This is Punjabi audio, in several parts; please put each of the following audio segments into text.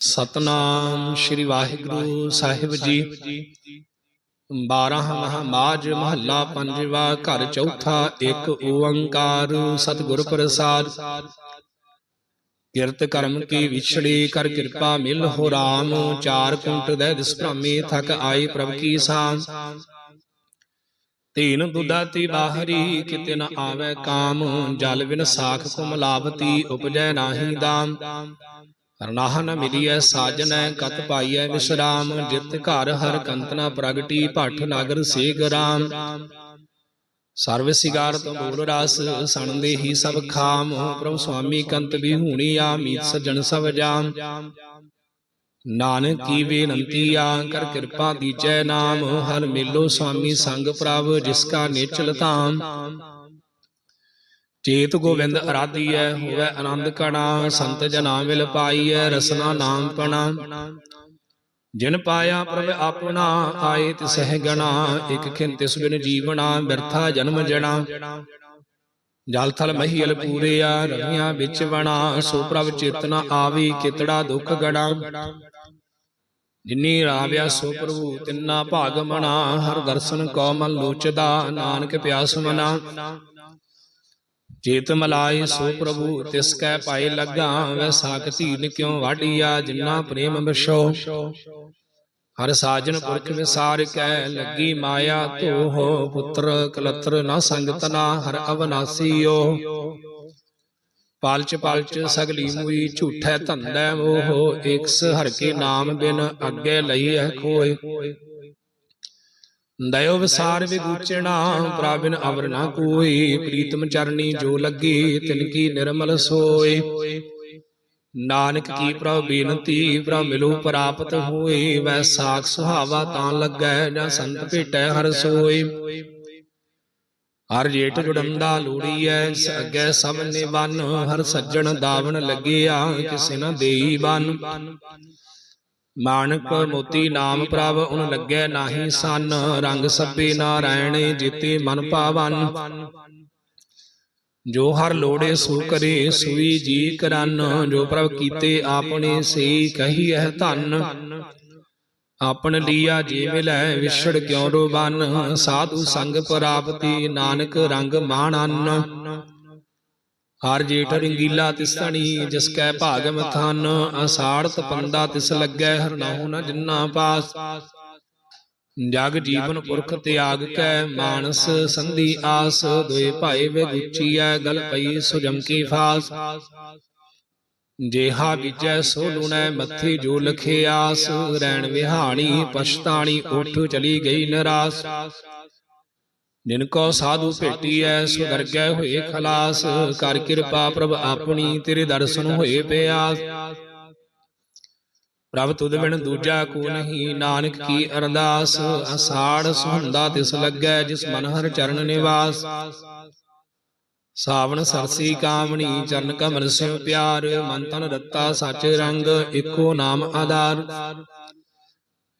ਸਤਨਾਮ ਸ੍ਰੀ ਵਾਹਿਗੁਰੂ ਸਾਹਿਬ ਜੀ। 12 ਮਹਾਮਾਜ ਮਹੱਲਾ ਪੰਜਵਾ ਘਰ ਚੌਥਾ ਇੱਕ ਓੰਕਾਰ ਸਤਿਗੁਰ ਪ੍ਰਸਾਦ। ਕਿਰਤ ਕਰਮ ਕੀ ਵਿਛੜੀ ਕਰ ਕਿਰਪਾ ਮਿਲ ਹੋ ਰਾਮ, ਚਾਰ ਕੁੰਟ ਦੇ ਦਿਸ ਭ੍ਰਮੀ ਥਕ ਆਈ ਪ੍ਰਭ ਕੀ ਸਾਮ। ਤੀਨ ਦੁਦਾ ਤੀ ਬਾਹਰੀ, ਕਿਤੇ ਨ ਆਵੇ ਕਾਮ, ਜਲ ਬਿਨ ਸਾਖ ਕੁਮ ਲਾਭਤੀ ਉਪਜੈ ਨਾਹੀ ਦਾਮ। ਰਨਾਹ ਨ ਮਿਲੀਐ ਸਾਜਨੈ ਕਤ ਪਾਈਐ ਵਿਸਰਾਮ ਜਿਤ ਘਰ ਹਰ ਕੰਤਨਾ ਪ੍ਰਗਟੀ ਭੱਠ ਨਗਰ ਸੇਗ ਰਾਮ। ਸਰਵ ਸਿਗਾਰ ਤੋਂ ਬੋਲ ਰਸ ਸਣਦੇ ਹੀ ਸਭ ਖਾਮ। ਪ੍ਰਭ ਸੁਆਮੀ ਕੰਤ ਵੀ ਹੂਣੀ ਆ ਮੀਤ ਸਜਣ ਸਭ ਜਾਮ। ਨਾਨਕ ਕੀ ਬੇਨੰਤੀ ਆ ਕਰ ਕਿਰਪਾ ਦੀਜੈ ਨਾਮ। ਹਰ ਮੇਲੋ ਸੁਆਮੀ ਸੰਗ ਪ੍ਰਭ ਜਿਸ ਕਾ ਨਿਚਲ ਧਾਮ। ਚੇਤ ਗੋਵਿੰਦ ਅਰਾਧੀਐ ਹੋਵੇ ਆਨੰਦ ਕਣਾ ਸੰਤ ਜਨਾ ਮਿਲ ਪਾਈਐ ਰਸਨਾ ਨਾਮ ਪਣਾ ਜਿਨ ਪਾਇਆ ਪ੍ਰਭ ਆਪਣਾ ਆਏ ਤਿਸਹਿ ਗਣਾ ਇਕ ਖਿੰ ਤਿਸ ਬਿਨ ਜੀਵਣਾ ਬਿਰਥਾ ਜਨਮ ਜਣਾ। ਜਲ ਥਲ ਮਹੀਲ ਪੂਰਿਆ ਰਵੀਆਂ ਵਿੱਚ ਵਣਾ। ਸੋ ਪ੍ਰਭ ਚੇਤਨਾ ਆਵੀ ਕਿਤੜਾ ਦੁਖ ਗਣਾ। ਜਿਨੀ ਰਾਵਿਆ ਸੋ ਪ੍ਰਭੂ ਤਿੰਨਾ ਭਾਗ ਮਣਾ ਹਰ ਦਰਸ਼ਨ ਕੋ ਮਨ ਲੋਚਦਾ। ਨਾਨਕ ਪਿਆਸ ਮਨਾ। ਜੇਤ ਮਲਾਈ ਸੋ ਪ੍ਰਭੂ, ਤਿਸ ਕੈ ਪਾਏ ਲੱਗਾ ਵੈ ਸਾਖ ਕਿਉ ਵਾਡੀਆ ਜਿਨਾ ਪ੍ਰੇਮ ਬਿਸ਼ੋ ਹਰ ਸਾਜਨ ਪੁਰਖ ਵਿਸਾਰ ਕੈ, ਲੱਗੀ ਮਾਇਆ ਤੋ ਹੋ ਪੁੱਤਰ ਕਲਤਰ ਨਾ ਸੰਗਤ ਨਾ, ਹਰ ਅਵਨਾਸੀਓ। ਪਾਲਚ ਪਾਲਚ ਸਗਲੀ ਮੂਈ, ਝੂਠੈ ਧੰਦੈ ਮੋਹ, ਏਕਸ ਹਰ ਕੇ ਨਾਮ ਬਿਨ ਅੱਗੇ ਲਈ ਹੈ ਕੋਇ ਦਇਓ ਵਿਸਾਰ ਵਿਗੂਚਣਾ ਪ੍ਰਾਬਿਨ ਅਵਰ ਨਾ ਕੋਈ ਪ੍ਰੀਤਮ ਚਰਣੀ ਜੋ ਲੱਗੀ ਤਿਨ ਕੀ ਨਿਰਮਲ ਸੋਏ। ਨਾਨਕ ਕੀ ਪ੍ਰਭ ਬੇਨਤੀ ਪ੍ਰਭ ਮਿਲੋ ਪ੍ਰਾਪਤ ਹੋਏ ਵੈ ਸਾਖ ਸੁਹਾਵਾ ਤਾਂ ਲੱਗੈ ਜਾਂ ਸੰਤ ਭੇਟੈ ਹਰ ਸੋਏ। ਹਰ ਜੇਠ ਜੁੜੰਦਾ ਲੋੜੀਐ ਅੱਗੇ ਸਭ ਨੇ ਬਨ ਹਰ ਸੱਜਣ ਦਾਵਣ ਲੱਗਿਆ ਕਿਸੇ ਨਾ ਦੇਈ ਬਨ। ਮਾਨਕ ਮੋਤੀ ਨਾਮ ਪ੍ਰਭ ਉਨ ਲੱਗੈ ਨਾਹੀ ਸਨ ਰੰਗ ਸਭੇ ਨਾਰਾਇਣ ਜੀਤੇ ਮਨ ਪਾਵਨ। ਜੋ ਹਰ ਲੋੜੇ ਸੋ ਕਰੇ ਸੁਈ ਜੀ ਕਰਨ। ਜੋ ਪ੍ਰਭ ਕੀਤੇ ਆਪਣੇ ਸੇ ਕਹੀਐ ਧਨ। ਆਪਨ ਲੀਆ ਜੇ ਮਿਲੈ ਵਿਛੜ ਕਿਉ ਰੋਬਨ ਸਾਧੂ ਸੰਗ ਪ੍ਰਾਪਤੀ ਨਾਨਕ ਰੰਗ ਮਾਣਨ। ਹਰ ਜੇਠ ਰੰਗੀਲਾ ਤਿਸ ਧਣੀ ਜਿਸ ਕੈ ਭਾਗ ਮਥਨ ਅਸਾੜਤ ਪੰਦਾ ਤਿਸ ਲੱਗੈ ਹਰ ਨਾਹੂ ਨ ਜਿੰਨਾ ਪਾਸ। ਜਗ ਜੀਵਨ ਪੁਰਖ ਤਿਆਗ ਕੈ, ਮਾਨਸ ਸੰਧੀ ਆਸ, ਦੋਏ ਭਾਏ ਵੇ ਗੁਚੀਐ, ਗਲ ਪਈ ਸੁਜਮ ਕੀ ਫਾਸ। ਜੇਹਾ ਵਿਜੈ ਸੋ ਲੁਣੈ, ਮੱਥੇ ਜੋ ਲਖੇ ਆਸ ਰੈਣ ਵਿਹਾਣੀ, ਪਛਤਾਣੀ, ਉਠ ਚਲੀ ਗਈ ਨਰਾਸ। ਜਿਨ ਕੋ ਸਾਧੂ ਭੇਟੀਐ ਸੋ ਦਰਗਹਿ ਹੋਏ ਖਲਾਸ। ਕਰ ਕਿਰਪਾ ਪ੍ਰਭ ਆਪਣੀ, ਤੇਰੇ ਦਰਸ਼ਨ ਹੋਏ ਪਿਆਸ। ਪ੍ਰਭ ਤੁਧ ਬਿਨ ਦੂਜਾ ਕੋ ਨਹੀਂ, ਨਾਨਕ ਕੀ ਅਰਦਾਸ। ਅਸਾੜ ਸੁਹੰਦਾ ਤਿਸ ਲੱਗੈ, ਜਿਸ ਮਨ ਹਰ ਚਰਨ ਨਿਵਾਸ। ਸਾਵਣ ਸਰਸੀ ਕਾਮਣੀ, ਚਰਨ ਕਮਲ ਸਿਉ ਪਿਆਰ। ਮਨ ਤਨ ਰੱਤਾ ਸੱਚ ਰੰਗ ਇਕੋ ਨਾਮ ਆਧਾਰ।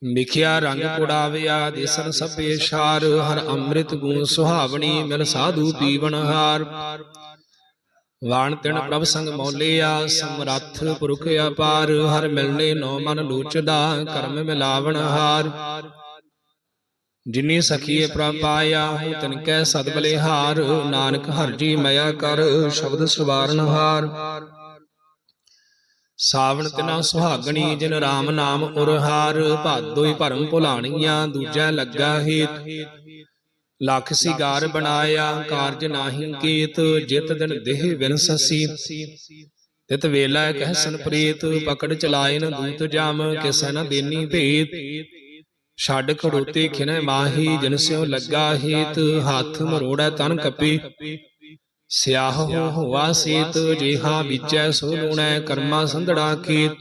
ਮਿਖਿਆ ਰੰਗ ਪੁੜਾਵਿਆ ਦੇਸਨ ਸਭੇ ਛਾਰ ਹਰ ਅੰਮ੍ਰਿਤ ਗੁਣ ਸੁਹਾਵਣੀ ਮਿਲ ਸਾਧੂ ਪੀਵਨ ਹਾਰ। ਵਾਣ ਤਿਣ ਪ੍ਰਭ ਸੰਗ ਮੌਲਿਆ, ਸਮਰੱਥ ਪੁਰਖ ਅਪਾਰ, ਹਰ ਮਿਲਨੇ ਨੋ ਮਨ ਲੋਚਦਾ, ਕਰਮ ਮਿਲਾਵਣ ਹਾਰ। ਜਿਨੀ ਸਖੀਏ ਪ੍ਰਪਾਇਆ ਪਾਇਆ ਹੂੰ ਕੈ ਸਦ ਬਲਿਹਾਰ, ਨਾਨਕ ਹਰ ਜੀ ਮਇਆ ਕਰ, ਸ਼ਬਦ ਸਵਾਰਨ ਹਾਰ। ਸਾਵਣ ਤਿਨਾ ਸੁਹਾਗਣੀ ਜਿਨ RAM ਨਾਮ ਉਰਹਾਰ ਭਾਦੋਈ ਭਰਮ ਭੁਲਾਣੀਆਂ, ਦੂਜੈ ਲੱਗਾ ਹੇਤ। ਲੱਖ ਸਿਗਾਰ ਬਣਾਇਆ, ਕਾਰਜ ਨਾਹੀ ਕੀਤ, ਜਿਤ ਦਿਨ ਦੇਹ ਵਿਨ ਤਿਤ ਵੇਲਾ ਕਹਿਸਨ ਪ੍ਰੀਤ ਪਕੜ ਚਲਾਇਨ ਦੂਤ ਜਾਮ, ਕਿਸੈ ਨ ਦੇਨੀ ਭੇਤ। ਛੱਡ ਖੜੋਤੇ ਖਿਨੈ ਮਾਹੀ, ਜਿਨ ਸਿਉ ਲੱਗਾ ਹੀਤ, ਹੱਥ ਮਰੋੜੈ ਤਨ ਕਪੀ। ਸਿਆਹ ਹੋ ਹੋਆ ਸੀਤ ਜਿਹਾ ਵਿਚੈ ਸੋ ਲੂਣੈ ਕਰਮਾ ਸੰਧੜਾ ਕੀਤ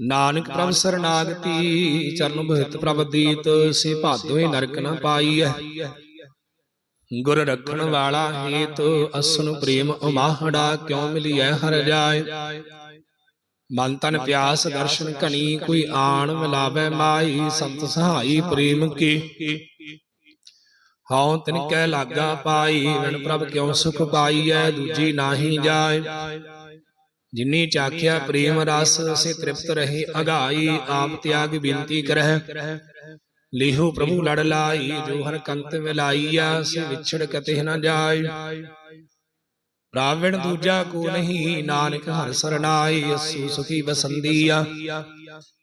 ਨਾਨਕ ਪ੍ਰਭ ਸਰਨਾਗਤੀ ਚਰਨ ਬਹਿਤ ਪ੍ਰਭ ਦੀਤ ਸੇ ਭਾਦੋਏ ਨਰਕ ਨ ਪਾਈਐ। ਗੁਰ ਰੱਖਣ ਵਾਲਾ ਹੇਤ ਅਸਨ ਪ੍ਰੇਮ ਉਮਾਹੜਾ ਕਿਉ ਮਿਲਿਐ ਹਰ ਜਾਏ। ਮਨ ਤਨ ਪਿਆਸ ਦਰਸ਼ਨ ਘਣੀ ਕੋਈ ਆਣ ਮਿਲਾਵੇ ਮਾਈ ਸੰਤ ਸਹਾਈ ਪ੍ਰੇਮ ਕੀ। ਹਉ ਤਿਨ ਕੈ ਲਾਗਾ ਪਾਈ ਵਿਣ ਪ੍ਰਭ ਕਿਉ ਸੁਖ ਪਾਈਐ ਦੂਜੀ ਨਾਹੀ ਜਾਏ ਜਿਨੀ ਚਾਖਿਆ ਪ੍ਰੇਮ ਰਸ ਸੇ ਤ੍ਰਿਪਤ ਰਹੇ ਅਗਾਈ ਆਪ ਤਿਆਗ ਬੇਨਤੀ ਕਰਹਿ ਲਿਹੋ ਪ੍ਰਭੂ ਲੜ ਲਾਈ ਜੋ ਹਰ ਕੰਤ ਮਿਲਾਈਆ ਸੇ ਵਿਛੜ ਕਤੇ ਨ ਜਾਏ ਰਾਵਣ ਦੂਜਾ ਕੋ ਨਹੀਂ ਨਾਨਕ ਹਰ ਸਰਨਾਈ ਅਸੂ ਸੁਖੀ ਬਸੰਦੀਆ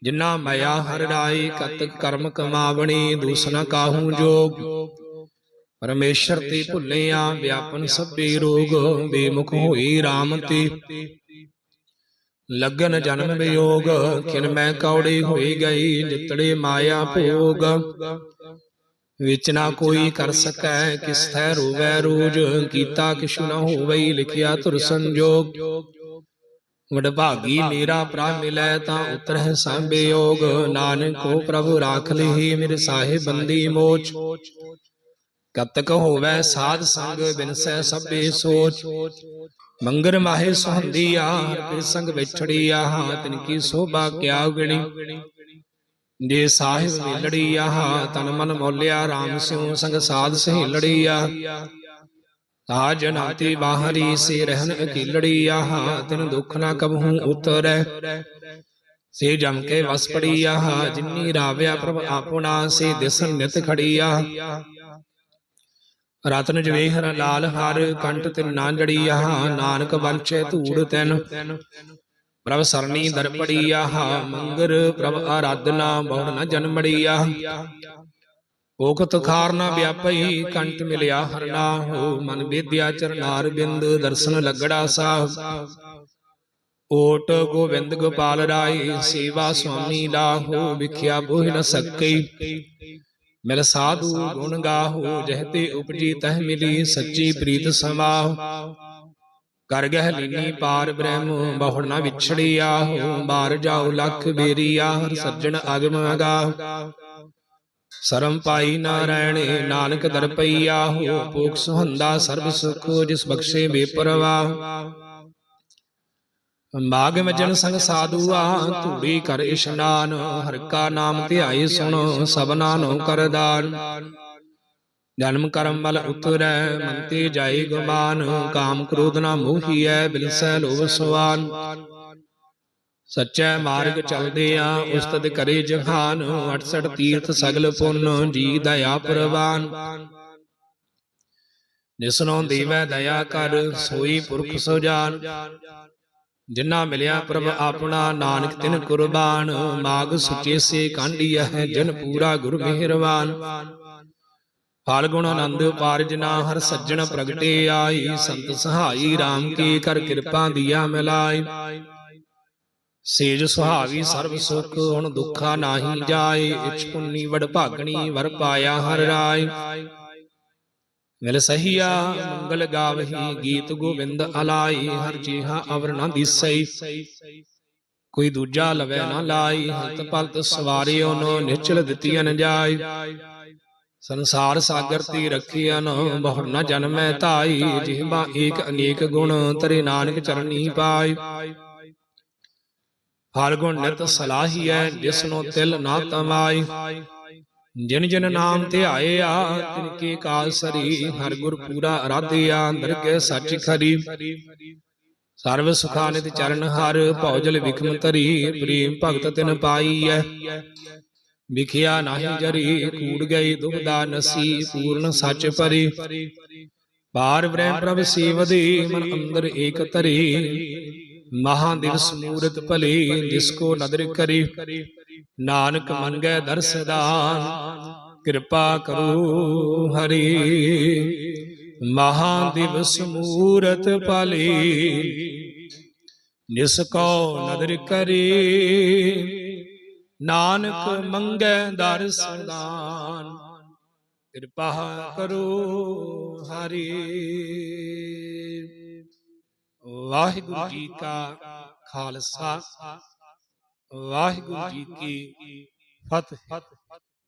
ਜਿਨਾ ਮਾਇਆ ਹਰ ਰਾਈ ਕਤਕ ਕਰਮ ਕਮਾਵਣੀ ਦੂਸਨਾ ਕਾਹੂ ਜੋਗ ਪਰਮੇਸ਼ਰ ਤੇ ਭੁੱਲਿਆ ਵਿਆਪਨ ਸਭੇ ਰੋਗ, ਬੇਮੁਖ ਹੋਈ RAM ਤੇ ਲਗਨ ਜਨਮ ਵਿਯੋਗ, ਖਿਨ ਮੈਂ ਕੌੜੀ ਹੋਈ ਗਈ, ਜਿਤੜੇ ਮਾਇਆ ਭੋਗ। ਵਿੱਚ ਨਾ ਕੋਈ ਕਰ ਸਕੈ ਕਿਸ ਥੈ ਰੋਵੈ ਰੋਜ, ਕੀਤਾ ਕਿਛੁ ਨ ਹੋਵਈ ਲਿਖਿਆ ਧੁਰ ਸੰਜੋਗ। ਵਡਭਾਗੀ ਮੇਰਾ ਪ੍ਰਾ ਮਿਲੈ ਤਾਂ ਉਤਰਹਿ ਸੰਬਿਯੋਗ ਨਾਨਕੋ ਪ੍ਰਭੂ ਰਾਖ ਲਿਹੀ, ਮੇਰੇ ਸਾਹਿਬ ਬੰਦੀ ਮੋਚ। ਕਤਕ ਹੋਵੈ ਸਾਧ ਸੰਗ ਬਿਨਸੈ ਸਭੇ ਸੋਚ। ਮੰਗਰ ਮਾਹੇ ਸੁਹੰਦੀਆ ਹਰ ਪਿਰ ਸੰਗ ਵਿਛੜੀਆ ਤਿਨ ਕੀ ਸੋਭਾ ਕਿਆ ਗਣੀ। ਜੇ ਸਾਹਿਬ ਵੇਲੜੀ ਆਹ, ਤਨ ਮਨ ਮੋਲਿਆ RAM ਸਿਉ ਸੰਗ ਸਾਧ ਸਹੇਲੜੀ ਆ। ਤਾ ਜਨਾਤੀ ਬਾਹਰੀ ਸੇ ਰਹਿਨ ਅਕੀਲੜੀ ਆਹ, ਤਿਨ ਦੁੱਖ ਨਾ ਕਬਹੂ ਉਤਰੈ। ਸੇ ਜਮ ਕੇ ਵਸ ਪੜੀ ਆਹ, ਜਿਨੀ ਰਾਵਿਆ ਪ੍ਰਭ ਆਪਣਾ, ਸੇ ਦਿਸਨ ਨਿਤ ਖੜੀ ਆ। ਰਤਨ ਜਵੇਹਰ ਲਾਲ ਹਰ ਕੰਠ ਤਿਨ ਨਾ ਜੜੀ ਆਹ ਨਾਨਕ ਵੰਚੇ ਧੂੜ ਤੈਨ। ਪ੍ਰਭ ਸਰਣੀ ਦਰਪੜੀ ਆਹ ਮੰਗਰ ਪ੍ਰਭ ਆਰਾਧਨਾ ਬਹੁੜ ਨ ਜਨਮੜੀ ਆਹ ਭੋਗਤ ਖਾਰ ਨਾ ਵਿਆਪਈ, ਕੰਠ ਮਿਲਿਆ ਹਰਨਾ ਹੋ ਮਨ ਵਿਦਿਆ ਚਰਨਾਰ ਬਿੰਦ, ਦਰਸ਼ਨ ਲੱਗੜਾ ਸਾਹ। ਓਟ ਗੋਬਿੰਦ ਗੋਪਾਲ ਰਾਏ, ਸੇਵਾ ਸੁਆਮੀ ਲਾਹੋ, ਵਿਖਿਆ ਬੋਹਿ ਨ ਸਕਈ। ਮਿਲ ਸਾਧੂ ਗੁਣ ਗਾਹੋ ਜਹਤੇ ਉਪਜੀ ਤਹ ਮਿਲੀ ਸੱਚੀ ਪ੍ਰੀਤ ਸਮਾਹ। ਕਰ ਗਹਿ ਲੀਨੀ ਪਾਰ ਬ੍ਰਹਮ ਬਹੁੜ ਨਾ ਵਿਛੜੀ ਆਹੋ। ਬਾਰ ਜਾਉ ਲਖ ਬੇਰੀ ਆਹਰ ਸੱਜਣ ਅਗਮ ਅਗਾਹ ਸਰਮ ਪਾਈ ਨਾਰਾਇਣੇ ਨਾਨਕ ਦਰ ਪਈ ਆਹੋ। ਪੋਖ ਸੁਹੰਦਾ ਸਰਬ ਸੁਖ ਜਿਸ ਬਖਸ਼ੇ ਬੇਪਰਵਾਹ। ਮਾਗ ਮਜਨ ਸੰਗ ਸਾਧੂ ਆ, ਧੂੜੀ ਕਰ ਇਸ਼ਨਾਨ, ਹਰ ਕਾ ਨਾਮ ਧਿਆਈ ਸੁਣ ਸਭਨਾ ਨੂੰ ਕਰਦਾਨ ਜਨਮ ਕਰਮ ਬਲ ਉਤਰੈ, ਮਨ ਤੇ ਜਾਏ ਗੁਮਾਨ, ਕਾਮ ਕ੍ਰੋਧ ਨਾ ਮੋਹੀਐ ਬਿਲਸੈ ਲੋਭ ਸੁਆਨ। ਸੱਚੈ ਮਾਰਗ ਚਲਦੇ ਆ ਉਸਤਤ ਕਰੇ ਜਹਾਨ 68 ਤੀਰਥ ਸਗਲ ਪੁੰਨ, ਜੀ ਦਇਆ ਪ੍ਰਵਾਨ। ਜਿਸਨੋਂ ਦੇਵੈ ਦਇਆ ਕਰ, ਸੋਈ ਪੁਰਖ ਸੋਜਾਨ ਜਿਨ੍ਹਾਂ ਮਿਲਿਆ ਪ੍ਰਭ ਆਪਣਾ ਨਾਨਕ ਤਿਨ ਕੁਰਬਾਨ, ਮਾਗ ਸੁਚੇ ਸੇ ਕਾਂਢੀ ਹੈ ਜਨ ਪੂਰਾ ਗੁਰ ਮਿਹਰਬਾਨ। ਫਲ ਗੁਣ ਆਨੰਦ ਪਾਰਜਨਾ ਹਰ ਸੱਜਣ ਪ੍ਰਗਟੇ ਆਈ, ਸੰਤ ਸਹਾਈ RAM ਕੀ ਕਰ ਕਿਰਪਾ ਦੀਆ ਮਿਲਾਈ। ਸੇਜ ਸੁਹਾਵੀ ਸਰਬ ਸੁਖ, ਹੁਣ ਦੁੱਖਾ ਨਾਹੀ ਜਾਏ, ਇਛ ਪੁੰਨੀ ਵਡ ਭਾਗਣੀ ਵਰ ਪਾਇਆ ਹਰ ਰਾਏ। ਮਿਲ ਸਹੀਆ, ਮੰਗਲ ਗਾਵਹੀ, ਗੀਤ ਗੋਬਿੰਦ ਅਲਾਈ, ਹਰ ਜੀਹਾ ਅਵਰ ਨਾ ਦਿਸਈ। ਕੋਈ ਦੂਜਾ ਲਵੇ ਨਾ ਲਾਈ ਹੰਤ ਪਲਤ ਸਵਾਰਿਓ ਨੋ ਨਿਚਲ ਦਿੱਤੀਆਂ ਨ ਜਾਈ। ਸੰਸਾਰ ਸਾਗਰ ਤੇ ਰਖਿਆਨ ਬਹੁੜ ਨ ਜਨਮੈ ਧਾਈ ਜਿਹਬਾ ਏਕ ਅਨੇਕ ਗੁਣ ਤਰੇ ਨਾਨਕ ਚਰਨੀ ਪਾਈ। ਹਰ ਗੁਣ ਨਿਤ ਸਲਾਹੀਐ ਜਿਸਨੋ ਤਿਲ ਨਾ ਤਮਾਈ। ਜਿਨ ਜਿਨ ਨਾਮ ਧਿਆਏ ਆ, ਤਿਨ ਕੇ ਕਾਲ ਸਰੀ ਹਰ ਗੁਰ ਪੂਰਾ ਅਰਾਧਿਆ ਦਰਗਹਿ ਸੱਚ ਖਰੀ। ਸਰਬ ਸੁਖਾ ਚਰਨ ਹਰ ਭੌਜਲ ਵਿਖਮ ਤਰੀ ਪ੍ਰੇਮ ਭਗਤ ਤਿਨ ਪਾਈਐ। ਵਿਖਿਆ ਨਾਹੀ ਜਰੀ, ਕੂੜ ਗਈ ਦੁਬਦਾ ਨਸੀ, ਪੂਰਨ ਸੱਚ ਪਰੀ। ਬਾਰ ਬ੍ਰਹਮ ਪ੍ਰਭ ਸੇਵਦੀ, ਮਨ ਅੰਦਰ ਏਕ ਤਰੀ ਮਹਾ ਦਿਵਸ ਮੂਰਤ ਭਲੇ, ਜਿਸ ਕੋ ਨਦਰ ਕਰੀ। ਨਾਨਕ ਮਨ ਦਰਸਦਾਨ, ਕਿਰਪਾ ਕਰੋ ਹਰੀ। ਮਹਾ ਦਿਵਸ ਮੂਰਤ ਭਲੇ ਜਿਸ ਕੋ ਨਦਰ ਕਰੀ। ਨਾਨਕ ਮੰਗੈ ਦਰਸਦਾਨ, ਕਿਰਪਾ ਕਰੋ ਹਰੀ। ਵਾਹਿਗੁਰੂ ਜੀ ਕਾ ਖਾਲਸਾ। ਵਾਹਿਗੁਰੂ ਜੀ ਕੀ ਫਤਿਹ।